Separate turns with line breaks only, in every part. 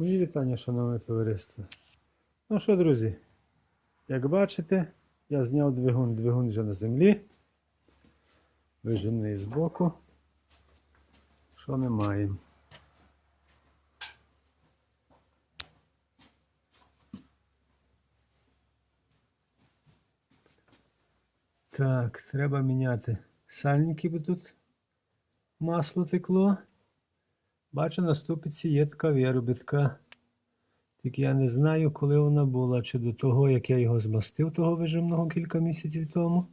Мої вітання, шановне товариство. Ну що, друзі, як бачите, я зняв двигун, двигун вже на землі. Вижений збоку. Що ми маємо? Так, треба міняти сальники, бо тут масло текло. Бачу, на ступиці є така виробітка. Тільки я не знаю, коли вона була, чи до того, як я його змастив, того вижимного кілька місяців тому.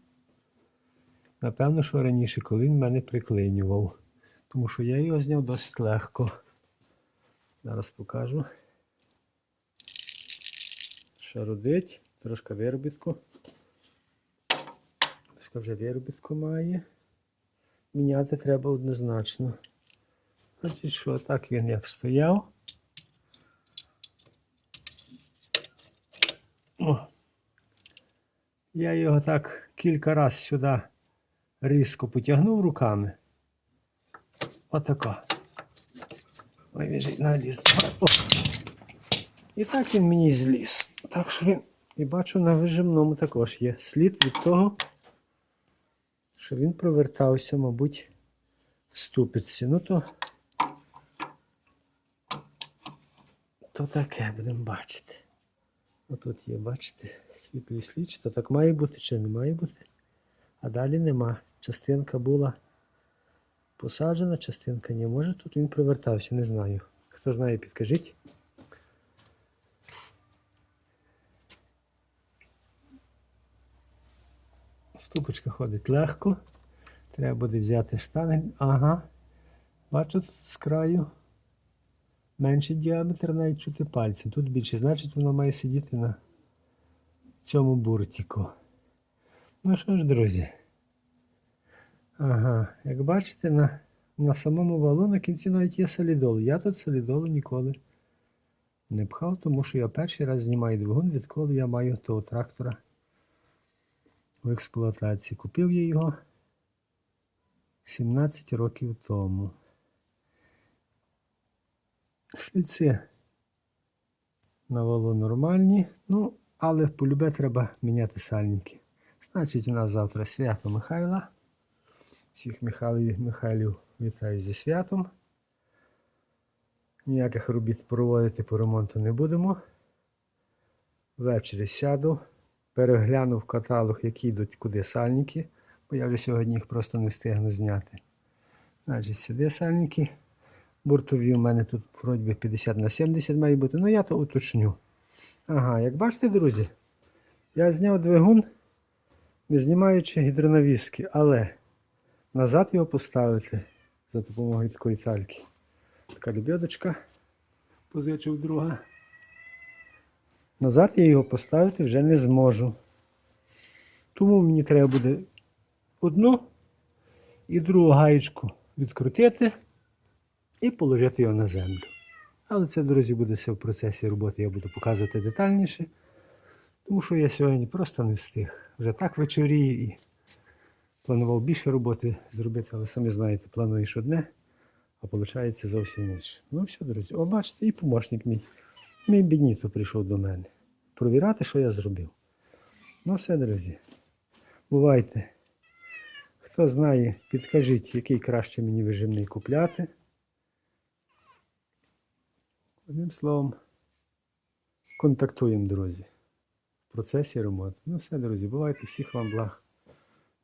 Напевно, що раніше, коли він мене приклинював. Тому що я його зняв досить легко. Зараз покажу. Шарудить, трошки виробітку. Трошки вже виробітку має. Міняти треба однозначно. Значить, що так він як стояв. О. Я його так кілька разів сюди різко потягнув руками. Отако. Ой, й наліз. О. І так він мені зліз. Так що він. І бачу на вижимному також є слід від того, що він провертався, мабуть, в ступиці. Ну то То таке будемо бачити. Отут є, бачите, світлий слід, то так має бути, чи не має бути. А далі нема. Частинка була посаджена, частинка не може. Тут він привертався, не знаю. Хто знає, підкажіть. Ступочка ходить легко. Треба буде взяти штанги. Ага. Бачу тут з краю менший діаметр навіть чути пальцем. Тут більше, значить воно має сидіти на цьому буртіку. Ну що ж, друзі. Ага, як бачите, на, на самому валу на кінці навіть є солідол. Я тут солідолу ніколи не пхав, тому що я перший раз знімаю двигун, відколи я маю того трактора в експлуатації. Купив я його 17 років тому. Шліці на валу нормальні, ну, але полюбе треба міняти сальники. Значить, у нас завтра свято Михайла. Всіх Михайлів, Михайлів вітаю зі святом. Ніяких робіт проводити по ремонту не будемо. Ввечері сяду, перегляну в каталог, які йдуть куди сальники, бо я вже сьогодні їх просто не встигну зняти. Значить, сюди сальники. Буртові у мене тут вроді би 50 на 70 має бути, ну я то уточню. Ага, як бачите, друзі, я зняв двигун, не знімаючи гідронавіски, але назад його поставити за допомогою такої тальки. Така лебедочка, позичив друга. Назад я його поставити вже не зможу. Тому мені треба буде одну і другу гаєчку відкрутити і положити його на землю. Але це, друзі, буде все в процесі роботи, я буду показувати детальніше. Тому що я сьогодні просто не встиг. Вже так вечоріє і планував більше роботи зробити, але самі знаєте, плануєш одне, а виходить зовсім інше. Ну все, друзі, о, бачите, і помощник мій. Мій бідніто прийшов до мене. Провіряти, що я зробив. Ну все, друзі. Бувайте. Хто знає, підкажіть, який краще мені вижимний купляти. Одним словом, контактуємо, друзі, в процесі ремонту. Ну все, друзі, бувайте, всіх вам благ,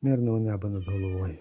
мирного неба над головою.